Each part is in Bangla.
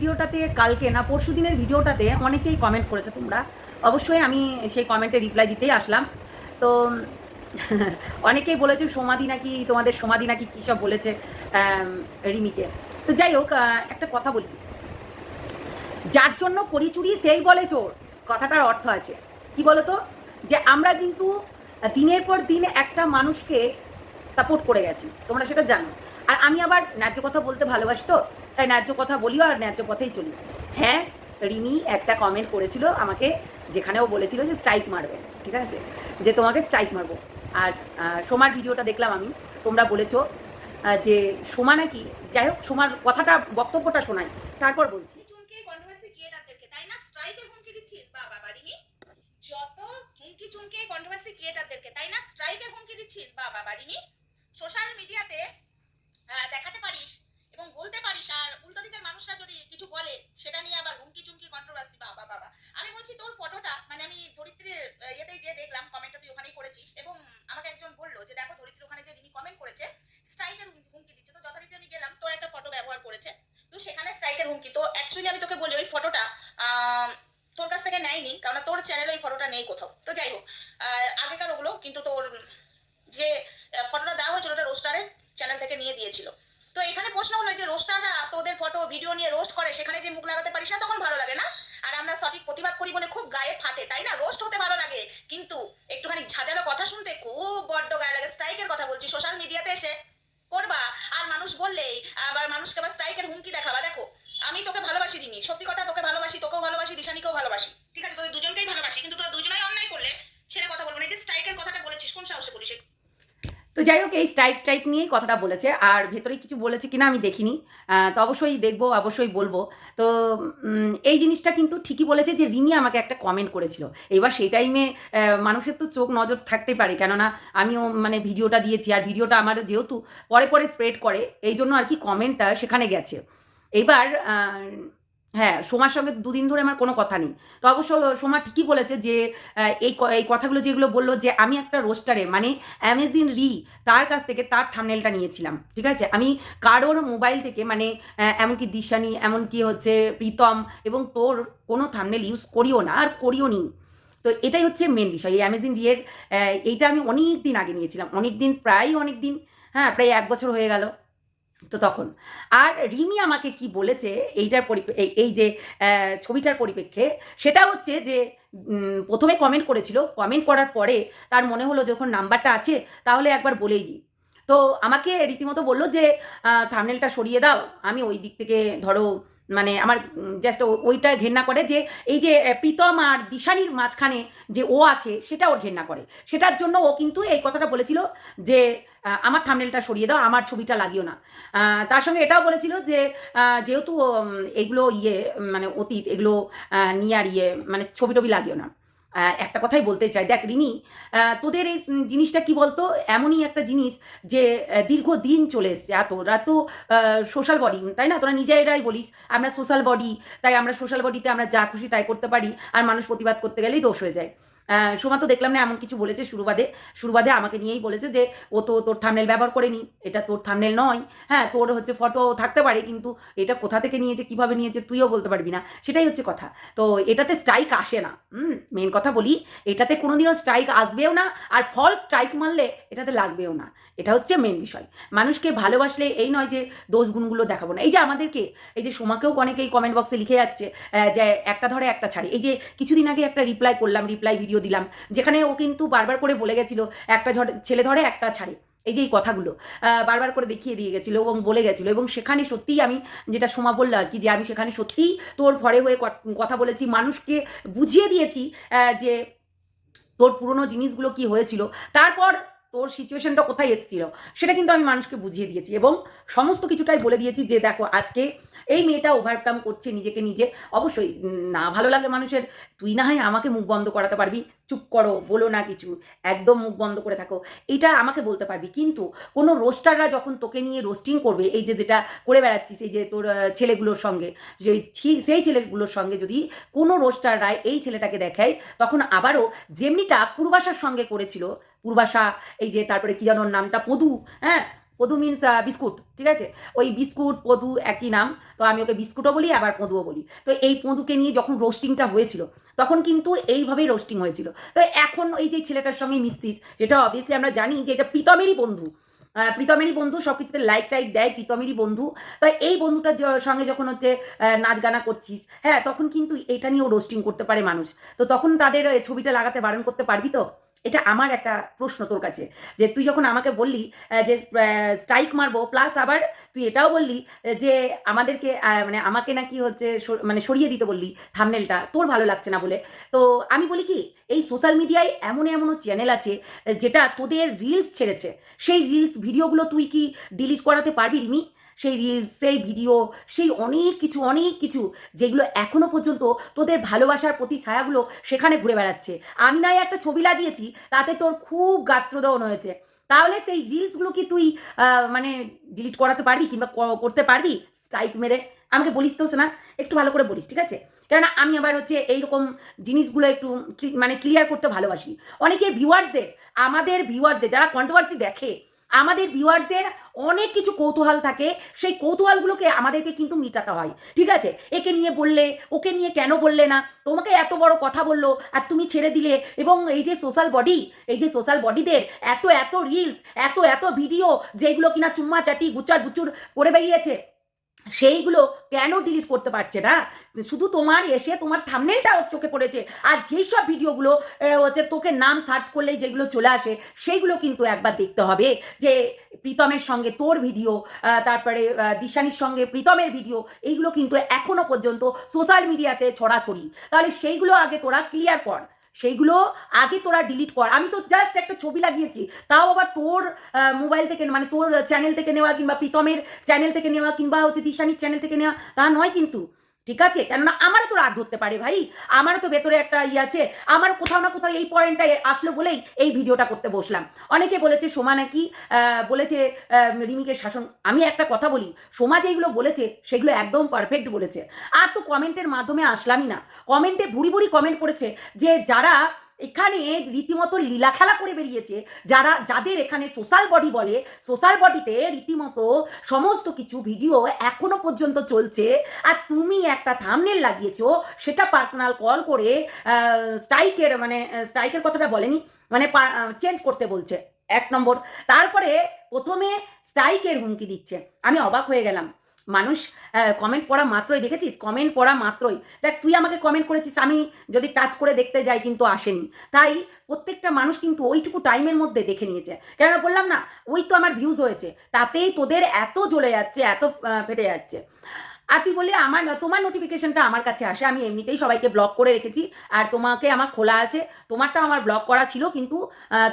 ভিডিওটাতে কালকে না, পরশু দিনের ভিডিওটাতে অনেকেই কমেন্ট করেছে তোমরা। অবশ্যই আমি সেই কমেন্টে রিপ্লাই দিতেই আসলাম। তো, অনেকেই বলেছে সমাধি নাকি, তোমাদের সমাধি নাকি কী সব বলেছে রিমিকে। তো যাই হোক একটা কথা বলি। যার জন্য করি চুরি সেই বলে চোর, কথাটার অর্থ আছে। কি বলো তো যে আমরা কিন্তু দিনের পর দিন একটা মানুষকে সাপোর্ট করে গেছি। তোমরা সেটা জানো। আর আমি আবার ন্যায্য কথা বলতে ভালোবাসি তো, তাই ন্যায্য কথা বলিও আর ন্যায্য পথেই চলি। হ্যাঁ রিমি একটা কমেন্ট করেছিল আমাকে, যেখানেও বলেছিল যে স্ট্রাইক মারবে, ঠিক আছে? যে তোমাকে স্ট্রাইক মারবো। আর সোমার ভিডিওটা দেখলাম আমি, তোমরা বলেছ যে সোমা নাকি, যাই হোক, সোমার কথাটা, বক্তব্যটা শোনাই, তারপর বলছি। যত চুনকে কন্ট্রোভার্সি ক্রিয়েটারদেরকে তাই না? স্ট্রাইকের হুমকি দিচ্ছিস? বাবা বাড়িনি সোশ্যাল মিডিয়াতে দেখাতে পারিস এবং বলতে পারিস আর উল্টো দিকের মানুষরা যদি কিছু বলে সেটা নিয়ে আবার হুমকি চুমকি কন্ট্রোভার্সি বাবা বাবা আমি বলছি তোর ফটোটা মানে আমি ধরিত্রীর আহ, ইয়েতেই যে দেখলাম কমেন্টটা তুই ওখানেই করেছিস এবং আমাকে একজন বলল যে দেখো ধরিত্রী ওখানে যে রিমি কমেন্ট করেছে স্ট্রাইকের হুমকি দিচ্ছে তো যথারীতি আমি গেলাম তোর একটা ফটো ব্যবহার করেছে তো সেখানে স্ট্রাইকের হুমকি তো অ্যাকচুয়ালি আমি তোকে বলি ওই ফটোটা তোর কাছ থেকে নেয়নি কারণ তোর চ্যানেলে ওই ফটোটা নেই কোথাও তো যাই হোক আহ, আগেকার ওগুলো কিন্তু তোর যে ফটোটা দেওয়া হয়েছিল ওটা রোস্টারের চ্যানেল থেকে নিয়ে দিয়েছিল তো এখানে প্রশ্ন হলো যে রোস্টাররা তোদের ফটো ভিডিও নিয়ে রোস্ট করে, সেখানে যে মুখ লাগাতে পারিস না, তখন ভালো লাগে না। আর আমরা সঠিক প্রতিবাদ করি বলে খুব গায়ে ফাটে, তাই না? রোস্ট হতে ভালো লাগে। কিন্তু একটুখানি ঝাঁঝালো কথা শুনতে খুব বড্ড গায়ে লাগে। স্ট্রাইকের কথা বলছি সোশ্যাল মিডিয়াতে এসে করবা। আর মানুষ বললেই, আবার মানুষকে আবার স্ট্রাইকের হুমকি দেখাবা। দেখো, আমি তোকে ভালোবাসি, রিমি। সত্যি কথা, তোকে ভালোবাসি, তোকেও ভালোবাসি, দিশানিকেও ভালোবাসি ঠিক আছে তোদের দুজনকেই ভালোবাসি কিন্তু তোরা দুজনেই অন্যায় করলে ছেড়ে কথা বলব না এই যে স্ট্রাইকের কথাটা বলেছিস কোন সাহসে বলিস তো যাই হোক, এই স্ট্রাইক স্ট্রাইক নিয়েই কথাটা বলেছে। আর ভেতরে কিছু বলেছে কিনা আমি দেখিনি। তো অবশ্যই দেখব, অবশ্যই বলব। তো এই জিনিসটা কিন্তু ঠিকই বলেছে যে রিমি আমাকে একটা কমেন্ট করেছিল। এবার সেই টাইমে মানুষের তো চোখ নজর থাকতে পারে। কেননা, আমিও মানে ভিডিওটা দিয়েছি। আর ভিডিওটা আমার যেহেতু পরে পরে স্প্রেড করে, এই জন্য আর কি কমেন্টটা সেখানে গেছে। এবার হ্যাঁ সোমার সঙ্গে দুদিন ধরে আমার কোনো কথা নেই। তো অবশ্য সোমা ঠিকই বলেছে যে এই এই কথাগুলো যেগুলো বলল যে, আমি একটা রোস্টারে মানে অ্যামেজিন রি তার কাছ থেকে তার থামনেলটা নিয়েছিলাম, ঠিক আছে? আমি কারোর মোবাইল থেকে মানে এমনকি দিশানি, এমনকি হচ্ছে প্রীতম এবং তোর কোনো থামনেল ইউজ করিও না, আর করিও নি। তো এটাই হচ্ছে মেন বিষয়, এই অ্যামেজিন রিয়ের এইটা আমি অনেক দিন আগে নিয়েছিলাম অনেক দিন প্রায় অনেক দিন হ্যাঁ প্রায় এক বছর হয়ে গেল। তো তখন। আর রিমি আমাকে কি বলেছে, এইটার পরিপ্রে এই- যে ছবিটার পরিপ্রেক্ষে সেটা হচ্ছে যে প্রথমে কমেন্ট করেছিল। কমেন্ট করার পরে তার মনে হলো যখন নাম্বারটা আছে, তাহলে একবার বলেই দিই। তো আমাকে রীতিমতো বলল যে থামনেলটা সরিয়ে দাও, আমি ওই দিক থেকে ধরো মানে আমার জাস্ট ওইটা ঘেন্না করে যে, এই যে প্রীতম আর দিশানির মাঝখানে যে ও আছে, সেটা ওর ঘেন্না করে। সেটার জন্য ও কিন্তু এই কথাটা বলেছিল যে আমার থামনেলটা সরিয়ে দাও, আমার ছবিটা লাগিও না। তার সঙ্গে এটাও বলেছিল যে যেহেতু এগুলো ইয়ে মানে অতীত, এগুলো নিয়ে আর ইয়ে মানে ছবি টবি লাগিও না। একটা কথাই বলতে চাই। দেখ, রিমি তোদের এই জিনিসটা কি বলতো? এমনই একটা জিনিস যে দীর্ঘ দিন চলে এসছে। আর তোরা তো সোশ্যাল বডি তাই না? তোরা নিজেরাই বলিস, আমরা সোশ্যাল বডি তাই আমরা সোশ্যাল বডিতে আমরা যা খুশি তাই করতে পারি, আর মানুষ প্রতিবাদ করতে গেলেই দোষ হয়ে যায়। সোমা তো দেখলাম না, এমন কিছু বলেছে শুরুবাদে। শুরুবাদে আমাকে নিয়েই বলেছে যে, ও তো তোর থামনেল ব্যবহার করেনি, এটা তোর থামনেল নয়। হ্যাঁ তোর হচ্ছে ফটো থাকতে পারে, কিন্তু এটা কোথা থেকে নিয়েছে, কীভাবে নিয়েছে, তুইও বলতে পারবি না। সেটাই হচ্ছে কথা। তো এটাতে স্ট্রাইক আসে না। হুম মেন কথা বলি, এটাতে কোনোদিনও স্ট্রাইক আসবেও না, আর ফল স্ট্রাইক মারলে এটাতে লাগবেও না। এটা হচ্ছে মেন বিষয়। মানুষকে ভালোবাসলে এই নয় যে, দোষ গুণগুলো দেখাবো না। এই যে আমাদেরকে, এই যে সোমাকেও অনেকেই কমেন্ট বক্সে লিখে যাচ্ছে যে একটা ধরে একটা ছাড়ে। এই যে কিছুদিন আগে একটা রিপ্লাই করলাম রিপ্লাই ভিডিও দিলাম। যেখানে ও কিন্তু বারবার করে বলে গেছিল, একটা ছেলে ধরে একটা ছাড়ে। এই যে এই কথাগুলো বারবার করে দেখিয়ে দিয়ে গেছিল এবং বলে গেছিল এবং সেখানে সত্যিই আমি যেটা সোমা বলল আর কি, যে আমি সেখানে সত্যিই তোর ভরে হয়ে কথা বলেছি, মানুষকে বুঝিয়ে দিয়েছি যে তোর পুরনো জিনিসগুলো কি হয়েছিল, তারপর তোর সিচুয়েশনটা কোথায় এসেছিল, সেটা কিন্তু আমি মানুষকে বুঝিয়ে দিয়েছি এবং সমস্ত কিছুটাই বলে দিয়েছি যে দেখো, আজকে এই মেয়েটা ওভারকাম করছে নিজেকে নিজে। অবশ্যই না ভালো লাগে মানুষের, তুই না হয় আমাকে মুখ বন্ধ করাতে পারবি। চুপ করো, বলো না কিছু। একদম মুখ বন্ধ করে থাকো। এটা আমাকে বলতে পারবি। কিন্তু কোনো রোস্টাররা যখন তোকে নিয়ে রোস্টিং করবে, এই যে যেটা করে বেড়াচ্ছিস, এই যে তোর ছেলেগুলোর সঙ্গে, যে সেই ছেলেগুলোর সঙ্গে যদি কোনো রোস্টাররা এই ছেলেটাকে দেখায়, তখন আবারও যেমনিটা পূর্বাশার সঙ্গে করেছিল, পূর্বাশা, এই যে তারপরে কি যেন নামটা, পদু হ্যাঁ পদু মিনস বিস্কুট, ঠিক আছে? ওই বিস্কুট, পদু একই নাম, তো আমি ওকে বিস্কুটও বলি, আবার পদুও বলি। তো এই পদুকে নিয়ে যখন রোস্টিংটা হয়েছিল, তখন কিন্তু এইভাবেই রোস্টিং হয়েছিল। তো এখন এই যে ছেলেটার সঙ্গে মিশছিস, যেটা অবভিয়াসলি আমরা জানি যে এটা প্রীতমেরই বন্ধু। প্রীতমেরই বন্ধু, সব কিছুতে লাইক টাইক দেয়, প্রীতমেরই বন্ধু। তো এই বন্ধুটার সঙ্গে যখন হচ্ছে নাচ গানা করছিস হ্যাঁ তখন কিন্তু এটা নিয়েও রোস্টিং করতে পারে মানুষ। তো তখন তাদের ছবিটা লাগাতে বারণ করতে পারবি তো? এটা আমার একটা প্রশ্ন তোর কাছে, যে তুই যখন আমাকে বললি যে স্ট্রাইক মারবো প্লাস আবার তুই এটাও বললি যে আমাদেরকে মানে আমাকে নাকি হচ্ছে মানে সরিয়ে দিতে বললি থামনেলটা তোর ভালো লাগছে না বলে। তো আমি বলি কি, এই সোশ্যাল মিডিয়ায় এমন এমনও চ্যানেল আছে যেটা তোদের রিলস ছেড়েছে। সেই রিলস ভিডিওগুলো তুই কি ডিলিট করাতে পারবি, রিমি? সেই রিলস সেই ভিডিও সেই অনেক কিছু অনেক কিছু যেগুলো এখনও পর্যন্ত তোদের ভালোবাসার প্রতি ছায়াগুলো সেখানে ঘুরে বেড়াচ্ছে। আমি নাই একটা ছবি লাগিয়েছি, তাতে তোর খুব গাত্রদহন হয়েছে। তাহলে সেই রিলসগুলো কি তুই মানে ডিলিট করাতে পারবি কিংবা করতে পারবি? স্ট্রাইক মেরে। আমাকে বলিস তো না একটু ভালো করে বলিস, ঠিক আছে? কেননা আমি আবার হচ্ছে এইরকম জিনিসগুলো একটু মানে ক্লিয়ার করতে ভালোবাসি। অনেকে ভিউয়ারদের আমাদের ভিউয়ারদের যারা কন্ট্রোভার্সি দেখে আমাদের ভিউয়ারদের অনেক কিছু কৌতূহল থাকে। সেই কৌতূহলগুলোকে আমাদেরকে কিন্তু মিটাতে হয়। ঠিক আছে? একে নিয়ে বললে, ওকে নিয়ে কেন বললে না? তোমাকে এত বড় কথা বলল আর তুমি ছেড়ে দিলে। এবং এই যে সোশ্যাল বডি এই যে সোশ্যাল বডিদের এত এত রিলস এত এত ভিডিও যেগুলো কিনা চুম্মা চাটি গুচার গুচুর করে বেরিয়েছে। সেইগুলো কেন ডিলিট করতে পারছে না? শুধু তোমার এসে তোমার থামনেলটা ওর চোখে পড়েছে। আর যেই সব ভিডিওগুলো হচ্ছে তোকে নাম সার্চ করলেই যেগুলো চলে আসে, সেইগুলো কিন্তু একবার দেখতে হবে। যে প্রীতমের সঙ্গে তোর ভিডিও তারপরে দিশানির সঙ্গে প্রীতমের ভিডিও এইগুলো কিন্তু এখনও পর্যন্ত সোশ্যাল মিডিয়াতে ছড়াছড়ি। তাহলে সেইগুলো আগে তোরা ক্লিয়ার কর। সেইগুলো আগে তোরা ডিলিট কর। আমি তো জাস্ট একটা ছবি লাগিয়েছি, তাও আবার তোর মোবাইল থেকে মানে তোর চ্যানেল থেকে নেওয়া কিংবা প্রীতমের চ্যানেল থেকে নেওয়া কিংবা হচ্ছে দিশানির চ্যানেল থেকে নেওয়া, তা নয় কিন্তু। ঠিক আছে? কেননা আমারও তো রাগ ধরতে পারে ভাই। আমারও তো ভেতরে একটা ইয়ে আছে। আমারও কোথাও না কোথাও এই পয়েন্টটা আসলো বলেই এই ভিডিওটা করতে বসলাম। অনেকে বলেছে, সোমা নাকি বলেছে রিমিকে শাসন, আমি একটা কথা বলি, সোমা যেগুলো বলেছে, সেগুলো একদম পারফেক্ট বলেছে। আর তো কমেন্টের মাধ্যমে আসলামই না। কমেন্টে ভুড়ি ভুড়ি কমেন্ট করেছে যে, যারা এখানে রীতিমতো লীলা খেলা করে বেরিয়েছে যারা, যাদের এখানে সোশ্যাল বডি বলে সোশ্যাল বডিতে রীতিমতো সমস্ত কিছু ভিডিও এখনও পর্যন্ত চলছে। আর তুমি একটা থামনেল লাগিয়েছো, সেটা পার্সোনাল কল করে স্ট্রাইকের মানে স্ট্রাইকের কথাটা বলেনি মানে চেঞ্জ করতে বলছে। এক নম্বর। তারপরে প্রথমে স্ট্রাইকের হুমকি দিচ্ছে। আমি অবাক হয়ে গেলাম। মানুষ কমেন্ট পড়া মাত্রই, দেখেছিস? কমেন্ট পড়া মাত্রই। দেখ, তুই আমাকে কমেন্ট করেছিস, আমি যদি টাচ করে দেখতে যাই, কিন্তু আসেনি। তাই প্রত্যেকটা মানুষ কিন্তু ওইটুকু টাইমের মধ্যে দেখে নিয়েছে। কেন বললাম না, ওই তো আমার ভিউজ হয়েছে। তাতেই তোদের এত জ্বলে যাচ্ছে, এত ফেটে যাচ্ছে। আর তুই বললি আমার তোমার নোটিফিকেশনটা আমার কাছে আসে, আমি এমনিতেই সবাইকে ব্লক করে রেখেছি। আর তোমাকে আমার খোলা আছে, তোমারটাও আমার ব্লক করা ছিল, কিন্তু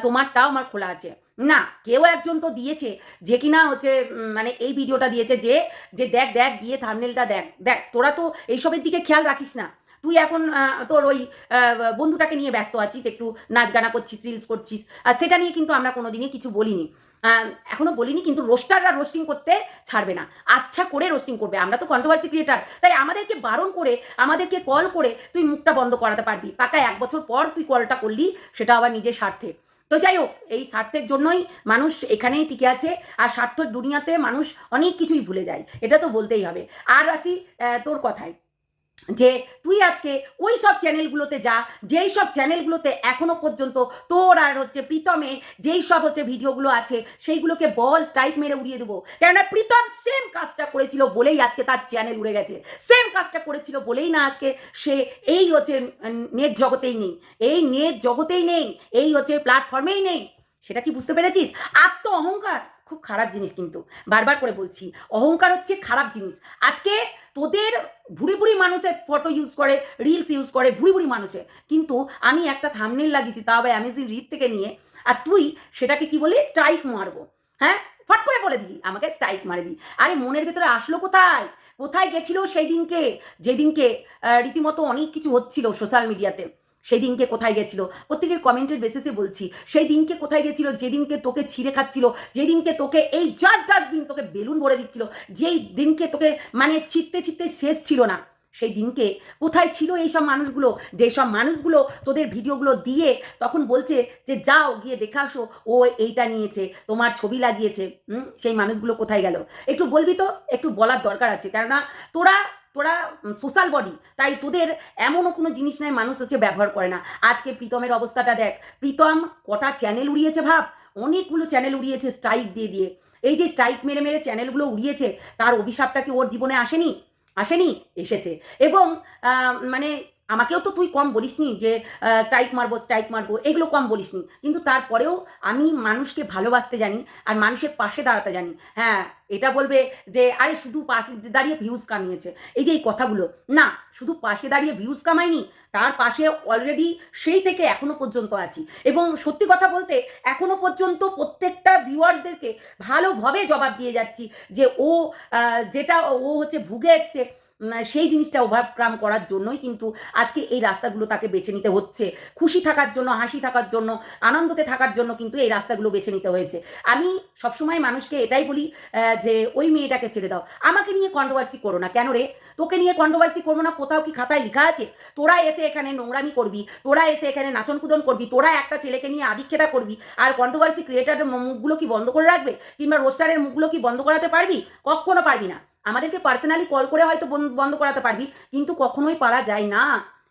তোমারটাও আমার খোলা আছে। না, কেউ একজন তো দিয়েছে, যে কিনা হচ্ছে মানে এই ভিডিওটা দিয়েছে যে যে দেখ দেখ, গিয়ে থামনেলটা দেখ। দেখ, তোরা তো এইসবের দিকে খেয়াল রাখিস না। তুই এখন তোর ওই বন্ধুটাকে নিয়ে ব্যস্ত আছিস, একটু নাচ গানা করছিস রিলস করছিস, আর সেটা নিয়ে কিন্তু আমরা কোনোদিনই কিছু বলিনি। এখনও বলিনি কিন্তু রোস্টাররা রোস্টিং করতে ছাড়বে না। আচ্ছা করে রোস্টিং করবে। আমরা তো কন্ট্রোভার্সি ক্রিয়েটার তাই আমাদেরকে বারণ করে, আমাদেরকে কল করে তুই মুখটা বন্ধ করাতে পারবি। পাকা এক বছর পর তুই কলটা করলি, সেটা আবার নিজের স্বার্থে। তো যাই হোক, এই স্বার্থের জন্যই মানুষ এখানেই টিকে আছে, আর স্বার্থের দুনিয়াতে মানুষ অনেক কিছুই ভুলে যায়। এটা তো বলতেই হবে। আর আসি তোর কথায়। যে তুই আজকে ওই সব চ্যানেলগুলোতে যা, যেই সব চ্যানেলগুলোতে এখনও পর্যন্ত তোর আর হচ্ছে প্রীতমে যেই সব হচ্ছে ভিডিওগুলো আছে, সেইগুলোকে বল স্ট্রাইক মেরে উড়িয়ে দেবো। কেননা প্রীতম সেম কাজটা করেছিল বলেই আজকে তার চ্যানেল উড়ে গেছে। সেম কাজটা করেছিল বলেই না আজকে সে এই হচ্ছে নেট জগতেই নেই। এই নেট জগতেই নেই, এই হচ্ছে প্ল্যাটফর্মেই নেই। সেটা কি বুঝতে পেরেছিস? আত্ম অহংকার, খুব খারাপ জিনিস কিন্তু। বারবার করে বলছি, অহংকার হচ্ছে খারাপ জিনিস। আজকে তোদের ভুড়ি ভুড়ি মানুষের ফটো ইউজ করে রিলস ইউজ করে, ভুড়ি ভুড়ি মানুষে। কিন্তু আমি একটা থামনেল লাগিয়েছি তা আবার অ্যামেজিং রিড থেকে নিয়ে। আর তুই সেটাকে কি বলি স্ট্রাইক মারবো। হ্যাঁ? ফট করে বলে দিলি আমাকে স্ট্রাইক মারে দি আরে মনের ভেতরে আসলো কোথায়? কোথায় গেছিল সেই দিনকে? যেদিনকে রীতিমতো অনেক কিছু হচ্ছিল সোশ্যাল মিডিয়াতে সেই দিনকে কোথায় গেছিল? প্রত্যেকের কমেন্টের বেসিসে বলছি, সেই দিনকে কোথায় গেছিল? যেদিনকে তোকে ছিঁড়ে খাচ্ছিল, যেদিনকে তোকে এই জাস্ট ডাস্টবিন তোকে বেলুন ভরে দিচ্ছিল, যেই দিনকে তোকে মানে ছিটতে ছিটতে শেষ ছিল না, সেই দিনকে কোথায় ছিল এই সব মানুষগুলো? যে সব মানুষগুলো তোদের ভিডিওগুলো দিয়ে তখন বলছে যে, যাও গিয়ে দেখে আসো, ও এইটা নিয়েছে, তোমার ছবি লাগিয়েছে সেই মানুষগুলো কোথায় গেল? একটু বলবি তো? একটু বলার দরকার আছে, কেননা তোরা তোরা সোশ্যাল বডি তাই তোদের এমনও কোনো জিনিস নাই, মানুষ হচ্ছে ব্যবহার করে না। আজকে প্রীতমের অবস্থাটা দেখ, প্রীতম কটা চ্যানেল উড়িয়েছে ভাব? অনেকগুলো চ্যানেল উড়িয়েছে স্ট্রাইক দিয়ে দিয়ে। এই যে স্ট্রাইক মেরে মেরে চ্যানেলগুলো উড়িয়েছে, তার অভিশাপটা কি ওর জীবনে আসেনি? আসেনি, এসেছে। এবং মানে আমাকেও তো তুই কম বলিসনি যে স্ট্রাইক মারবো স্ট্রাইক মারবো, এগুলো কম বলিসনি। কিন্তু তারপরেও আমি মানুষকে ভালোবাসতে জানি আর মানুষের পাশে দাঁড়াতে জানি। হ্যাঁ এটা বলবে যে, আরে শুধু পাশে দাঁড়িয়ে ভিউজ কামিয়েছে। এই যে এই কথাগুলো, না, শুধু পাশে দাঁড়িয়ে ভিউজ কামায়নি তার পাশে অলরেডি সেই থেকে এখনও পর্যন্ত আছি। এবং সত্যি কথা বলতে, এখনও পর্যন্ত প্রত্যেকটা ভিউয়ারদেরকে ভালোভাবে জবাব দিয়ে যাচ্ছি যে ও যেটা ও হচ্ছে ভুগে এসছে সেই জিনিসটা ওভারকাম করার জন্যই কিন্তু আজকে এই রাস্তাগুলো তাকে বেছে নিতে হচ্ছে। খুশি থাকার জন্য, হাসি থাকার জন্য, আনন্দতে থাকার জন্য কিন্তু এই রাস্তাগুলো বেছে নিতে হয়েছে। আমি সবসময় মানুষকে এটাই বলি যে ওই মেয়েটাকে ছেড়ে দাও। আমাকে নিয়ে কন্ট্রোভার্সি করো না। কেন রে? তোকে নিয়ে কন্ট্রোভার্সি করব না? কোথাও কি খাতায় লেখা আছে? তোরা এসে এখানে নোংরামি করবি, তোরা এসে এখানে নাচন কুদন করবি, তোরা একটা ছেলেকে নিয়ে আধিক্ষেতা করবি, আর কন্ট্রোভার্সি ক্রিয়েটারের মুখগুলো কি বন্ধ করে রাখবে? কিংবা রোস্টারের মুখগুলো কি বন্ধ করাতে পারবি? কখনো পারবি না। আমাদেরকে পার্সোনালি কল করে হয়তো বন- বন্ধ করাতে পারবি, কিন্তু কখনোই পারা যায় না।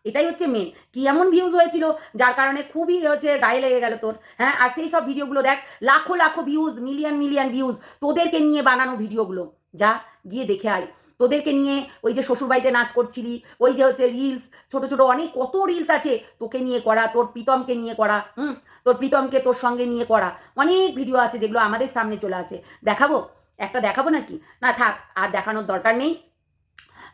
এটাই হচ্ছে মেন কি এমন ভিউজ হয়েছিল, যার কারণে খুবই হচ্ছে গায়ে লেগে গেল তোর হ্যাঁ? আর সেই সব ভিডিওগুলো দেখ, লাখো লাখো ভিউজ মিলিয়ন মিলিয়ন ভিউজ তোদেরকে নিয়ে বানানো ভিডিওগুলো যা, গিয়ে দেখে আয়। তোদেরকে নিয়ে ওই যে শ্বশুরবাড়িতে নাচ করছিলি, ওই যে হচ্ছে রিলস ছোট ছোট অনেক, কত রিলস আছে, তোকে নিয়ে করা, তোর প্রীতমকে নিয়ে করা, হুম? তোর প্রীতমকে তোর সঙ্গে নিয়ে করা। অনেক ভিডিও আছে যেগুলো আমাদের সামনে চলে আসে। দেখাবো? একটা দেখাবো নাকি? না থাক আর দেখানোর দরকার নেই।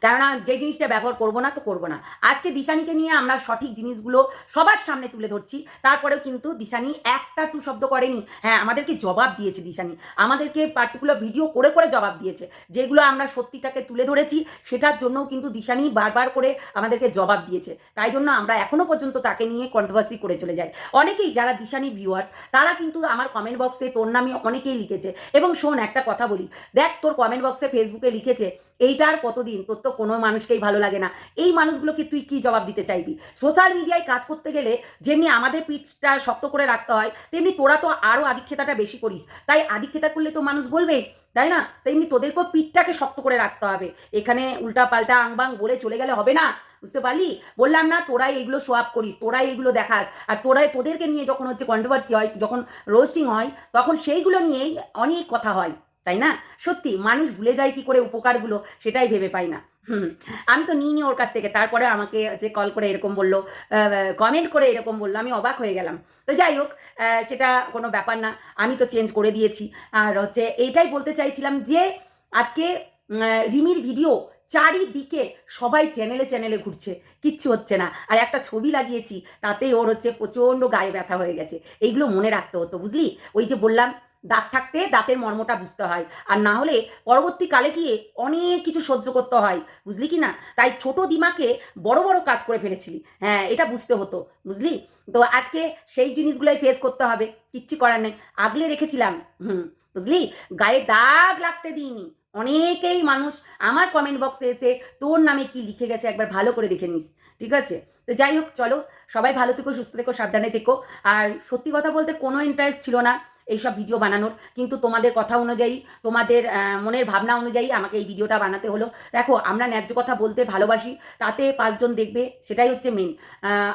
কেননা যে জিনিসটা ব্যবহার করব না তো করব না। আজকে দিশানিকে নিয়ে আমরা সঠিক জিনিসগুলো সবার সামনে তুলে ধরছি, তারপরেও কিন্তু দিশানি একটা টু শব্দ করেনি। হ্যাঁ আমাদেরকে জবাব দিয়েছে দিশানি। আমাদেরকে পার্টিকুলার ভিডিও করে করে জবাব দিয়েছে, যেগুলো আমরা সত্যিটাকে তুলে ধরেছি, সেটার জন্যও কিন্তু দিশানি বারবার করে আমাদেরকে জবাব দিয়েছে। তাই জন্য আমরা এখনও পর্যন্ত তাকে নিয়ে কন্ট্রোভার্সি করে চলে যাই। অনেকেই যারা দিশানি ভিউয়ার্স তারা কিন্তু আমার কমেন্ট বক্সে তোর নামে অনেকেই লিখেছে। এবং শোন, একটা কথা বলি। দেখ, তোর কমেন্ট বক্সে ফেসবুকে লিখেছে এইটার কতদিন? তোর তো কোনো মানুষকেই ভালো লাগে না। এই মানুষগুলোকে তুই কি জবাব দিতে চাইবি? সোশ্যাল মিডিয়ায় কাজ করতে গেলে যেমনি আমাদের পিঠটা শক্ত করে রাখতে হয়, তেমনি তোরা তো আরও আধিক্ষেতাটা বেশি করিস। তাই আধিক্ষেতা করলে তো মানুষ বলবেই তাই না? তেমনি তোদেরকেও পিঠটাকে শক্ত করে রাখতে হবে। এখানে উল্টা পাল্টা আংবাং বলে চলে গেলে হবে না? বুঝতে পারলি? বললাম না, তোরাই এগুলো আপ করিস, তোরাই এগুলো দেখাস। আর তোরাই তোদেরকে নিয়ে যখন হচ্ছে কন্ট্রোভার্সি হয়, যখন রোস্টিং হয়, তখন সেইগুলো নিয়েই অনেক কথা হয়। তাই না? সত্যি, মানুষ ভুলে যায় কি করে উপকারগুলো, সেটাই ভেবে পাই না। হুম, আমি তো নিই নি ওর কাছ থেকে। তারপরে আমাকে যে কল করে এরকম বলল কমেন্ট করে এরকম বলল, আমি অবাক হয়ে গেলাম। তো যাই হোক সেটা কোনো ব্যাপার না, আমি তো চেঞ্জ করে দিয়েছি। আর হচ্ছে এইটাই বলতে চাইছিলাম যে, আজকে রিমির ভিডিও চারিদিকে সবাই চ্যানেলে চ্যানেলে ঘুরছে, কিচ্ছু হচ্ছে না। আর একটা ছবি লাগিয়েছি তাতেই ওর হচ্ছে প্রচণ্ড গায়ে ব্যথা হয়ে গেছে। এইগুলো মনে রাখতে হতো, বুঝলি? ওই যে বললাম দাঁত থাকতে দাঁতের মর্মটা বুঝতে হয়। আর না হলে পরবর্তীকালে গিয়ে অনেক কিছু সহ্য করতে হয়। বুঝলি কি না? তাই ছোট দিমাকে বড় বড় কাজ করে ফেলেছিলি। হ্যাঁ এটা বুঝতে হতো। বুঝলি? তো আজকে সেই জিনিসগুলোই ফেস করতে হবে। কিচ্ছু করার নেই। আগলে রেখেছিলাম। হুম, বুঝলি? গায়ে দাগ লাগতে দিইনি। অনেকেই মানুষ আমার কমেন্ট বক্সে এসে তোর নামে কি লিখে গেছে একবার ভালো করে দেখে নিস। ঠিক আছে? তো যাই হোক, চলো। সবাই ভালো থেকো, সুস্থ থেকো, সাবধানে থেকো। আর সত্যি কথা বলতে কোনো ইন্টারেস্ট ছিল না। এইসব ভিডিও বানানোর। কিন্তু তোমাদের কথা অনুযায়ী, তোমাদের মনের ভাবনা অনুযায়ী আমাকে এই ভিডিওটা বানাতে হলো। দেখো, আমরা ন্যায্য কথা বলতে ভালোবাসি, তাতে পাঁচজন দেখবে, সেটাই হচ্ছে মেন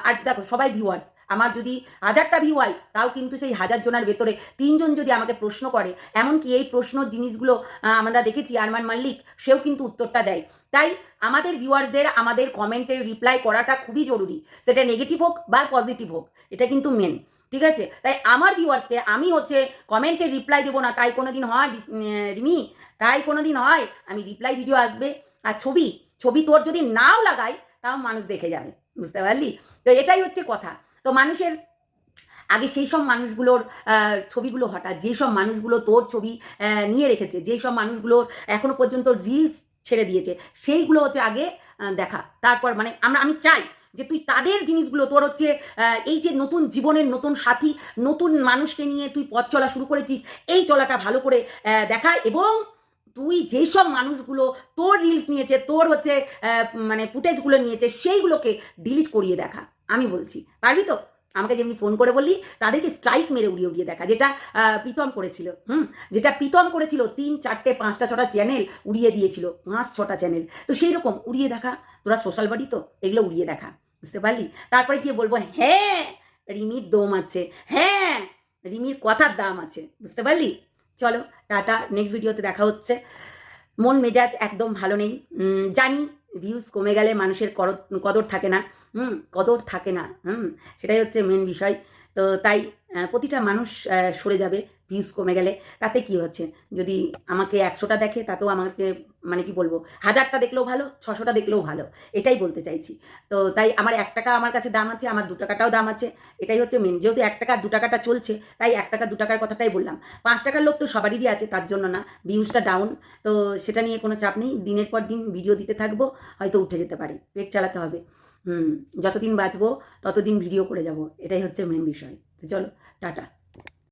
আর দেখো, সবাই ভিউয়ার্স আমার যদি হাজারটা ভিউ হয়, তাও কিন্তু সেই হাজার জনের ভেতরে তিনজন যদি আমাকে প্রশ্ন করে, এমনকি এই প্রশ্ন জিনিসগুলো আমরা দেখেছি আরমান মাল্লিক, সেও কিন্তু উত্তরটা দেয়। তাই আমাদের ভিউয়ার্সদের আমাদের কমেন্টে রিপ্লাই করাটা খুবই জরুরি। সেটা নেগেটিভ হোক বা পজিটিভ হোক, এটা কিন্তু মেন ঠিক আছে? তাই আমার ভিউয়ার্সকে আমি হচ্ছে কমেন্টে রিপ্লাই দেবো না, তাই কোনো দিন হয় রিমি, তাই কোনো দিন হয়, আমি রিপ্লাই ভিডিও আসবে। আর ছবি ছবি তোর যদি নাও লাগাই তাও মানুষ দেখে যাবে, বুঝতে পারলি? তো এটাই হচ্ছে কথা। তো মানুষের, আগে সেই সব মানুষগুলোর ছবিগুলো হঠাৎ যেই সব মানুষগুলো তোর ছবি নিয়ে রেখেছে যেই সব মানুষগুলোর এখনও পর্যন্ত রিলস ছেড়ে দিয়েছে, সেইগুলো হচ্ছে আগে দেখা। তারপর মানে আমরা, আমি চাই যে তুই তাদের জিনিসগুলো, তোর হচ্ছে এই যে নতুন জীবনের নতুন সাথী, নতুন মানুষকে নিয়ে তুই পথ চলা শুরু করেছিস, এই চলাটা ভালো করে দেখা এবং তুই যেই সব মানুষগুলো তোর রিলস নিয়েছে, তোর হচ্ছে মানে ফুটেজগুলো নিয়েছে, সেইগুলোকে ডিলিট করিয়ে দেখা। আমি বলছি। পারবি তো? আমাকে যেমনি ফোন করে বললি, তাদেরকে স্ট্রাইক মেরে উড়িয়ে উড়িয়ে দেখা, যেটা প্রীতম করেছিল, হুম? যেটা প্রীতম করেছিল, তিন, চারটে, পাঁচটা, ছটা চ্যানেল উড়িয়ে দিয়েছিল পাঁচ ছটা চ্যানেল তো সেই রকম উড়িয়ে দেখা, তোরা সোশ্যাল বাড়ি তো, এগুলো উড়িয়ে দেখা, বুঝতে পারলি? তারপরে গিয়ে বলব হ্যাঁ রিমির দম আছে হ্যাঁ রিমির কথার দাম আছে, বুঝতে পারলি? চলো, টাটা নেক্সট ভিডিওতে দেখা হচ্ছে। মন মেজাজ একদম ভালো নেই জানি ভিউজ কমে গেলে মানুষের কদর থাকে না। হুম, কদর থাকে না। হুম, সেটাই হচ্ছে মেন বিষয়। তো তাই প্রতিটা মানুষ সরে যাবে। ভিউজ কমে গেলে, তাতে কি হচ্ছে? যদি আমাকে একশোটা দেখে, তাতেও আমাকে মানে কি বলব, হাজারটা দেখলেও ভালো, ছশোটা দেখলেও ভালো, এটাই বলতে চাইছি। তো তাই আমার এক টাকা আমার কাছে দাম আছে, আমার দু টাকাটাও দাম আছে, এটাই হচ্ছে মেন যেহেতু এক টাকা, দু টাকাটা চলছে, তাই এক টাকা, দু টাকার কথাটাই বললাম। পাঁচ টাকার লোক তো সবারই আছে, তার জন্য না ভিউজটা ডাউন তো সেটা নিয়ে কোনো চাপ নেই, দিনের পর দিন ভিডিও দিতে থাকব, হয়তো উঠে যেতে পারে, পেট চালাতে হবে। হুম, যতদিন বাঁচবো, ততদিন ভিডিও করে যাব, এটাই হচ্ছে মেন বিষয়। তো চলো, টাটা।